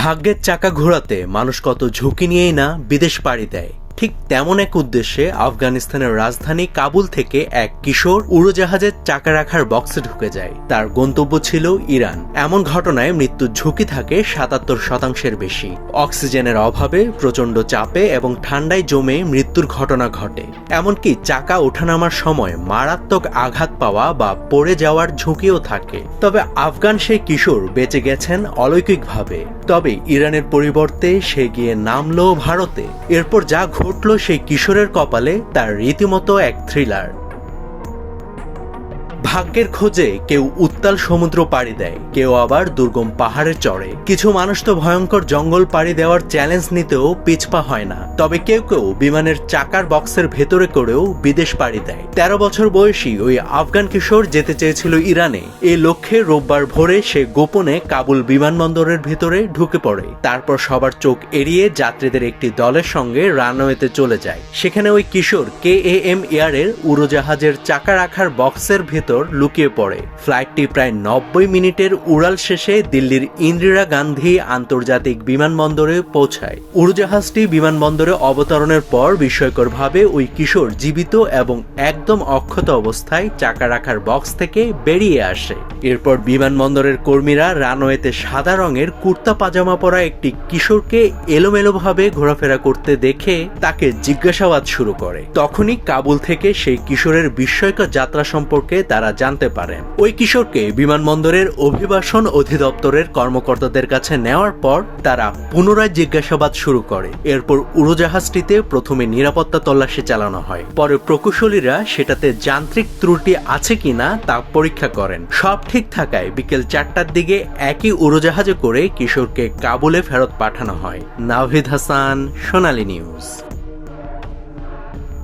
ভাগ্যের চাকা ঘোরাতে মানুষ কত ঝুঁকি নিয়েই না বিদেশ পাড়ি দেয়। ঠিক তেমন এক উদ্দেশ্যে আফগানিস্তানের রাজধানী কাবুল থেকে এক কিশোর উড়োজাহাজের চাকা রাখার বক্সে ঢুকে যায়। তার গন্তব্য ছিল ইরান। এমন ঘটনায় মৃত্যুর ঝুঁকি থাকে সাতাত্তর শতাংশের বেশি। অক্সিজেনের অভাবে, প্রচণ্ড চাপে এবং ঠান্ডায় জমে মৃত্যুর ঘটনা ঘটে। এমনকি চাকা ওঠানামার সময় মারাত্মক আঘাত পাওয়া বা পড়ে যাওয়ার ঝুঁকিও থাকে। তবে আফগান সেই কিশোর বেঁচে গেছেন অলৌকিকভাবে। তবে ইরানের পরিবর্তে সে গিয়ে নামলো ভারতে। এরপর যা ঘটল সেই কিশোরের কপালে তার রীতিমতো এক থ্রিলার ভাগ্যের খোঁজে কেউ উত্তাল সমুদ্র পাড়ি দেয়, কেউ আবার দুর্গম পাহাড়ে চড়ে। কিছু মানুষ তো ভয়ঙ্কর জঙ্গল পাড়ি দেওয়ার চ্যালেঞ্জ নিতেও পিছপা হয় না। তবে কেউ কেউ বিমানের চাকার বক্সের ভেতরে করেও বিদেশ পাড়ি দেয়। তেরো বছর বয়সী ওই আফগান কিশোর যেতে চেয়েছিল ইরানে। এ লক্ষ্যে রোববার ভোরে সে গোপনে কাবুল বিমানবন্দরের ভেতরে ঢুকে পড়ে। তারপর সবার চোখ এড়িয়ে যাত্রীদের একটি দলের সঙ্গে রানওয়েতে চলে যায়। সেখানে ওই কিশোর কে এ এম এয়ারের উড়োজাহাজের চাকা রাখার বক্সের ভেতর লুকিয়ে পড়ে। ফ্লাইটটি প্রায় নব্বই মিনিটের উড়াল শেষে দিল্লির ইন্দিরা গান্ধী আন্তর্জাতিক বিমানবন্দরে পৌঁছায়। উড়োজাহাজটি বিমানবন্দরে অবতরণের পর বিস্ময়করভাবে ওই কিশোর জীবিত এবং একদম অক্ষত অবস্থায় চাকা রাখার বক্স থেকে বেরিয়ে আসে। এরপর বিমানবন্দরের কর্মীরা রানওয়েতে সাদা রঙের কুর্তা পাজামা পরা একটি কিশোরকে এলোমেলোভাবে ঘোরাফেরা করতে দেখে তাকে জিজ্ঞাসাবাদ শুরু করে। তখনই কাবুল থেকে সেই কিশোরের বিস্ময়কর যাত্রা সম্পর্কে তারা জানতে পারেন ওই কিশোরকে বিমানবন্দরের অভিবাসন অধিদপ্তরের কর্মকর্তাদের কাছে নেওয়ার পর তারা পুনরায় জিজ্ঞাসাবাদ শুরু করে। এরপর উড়োজাহাজটিতে প্রথমে নিরাপত্তা তল্লাশি চালানো হয়। পরে প্রকৌশলীরা সেটাতে যান্ত্রিক ত্রুটি আছে কিনা তা পরীক্ষা করেন। সব ঠিক থাকায় বিকেল চারটার দিকে একই উড়োজাহাজে করে কিশোরকে কাবুলে ফেরত পাঠানো হয়। নাভিদ হাসান, সোনালী নিউজ।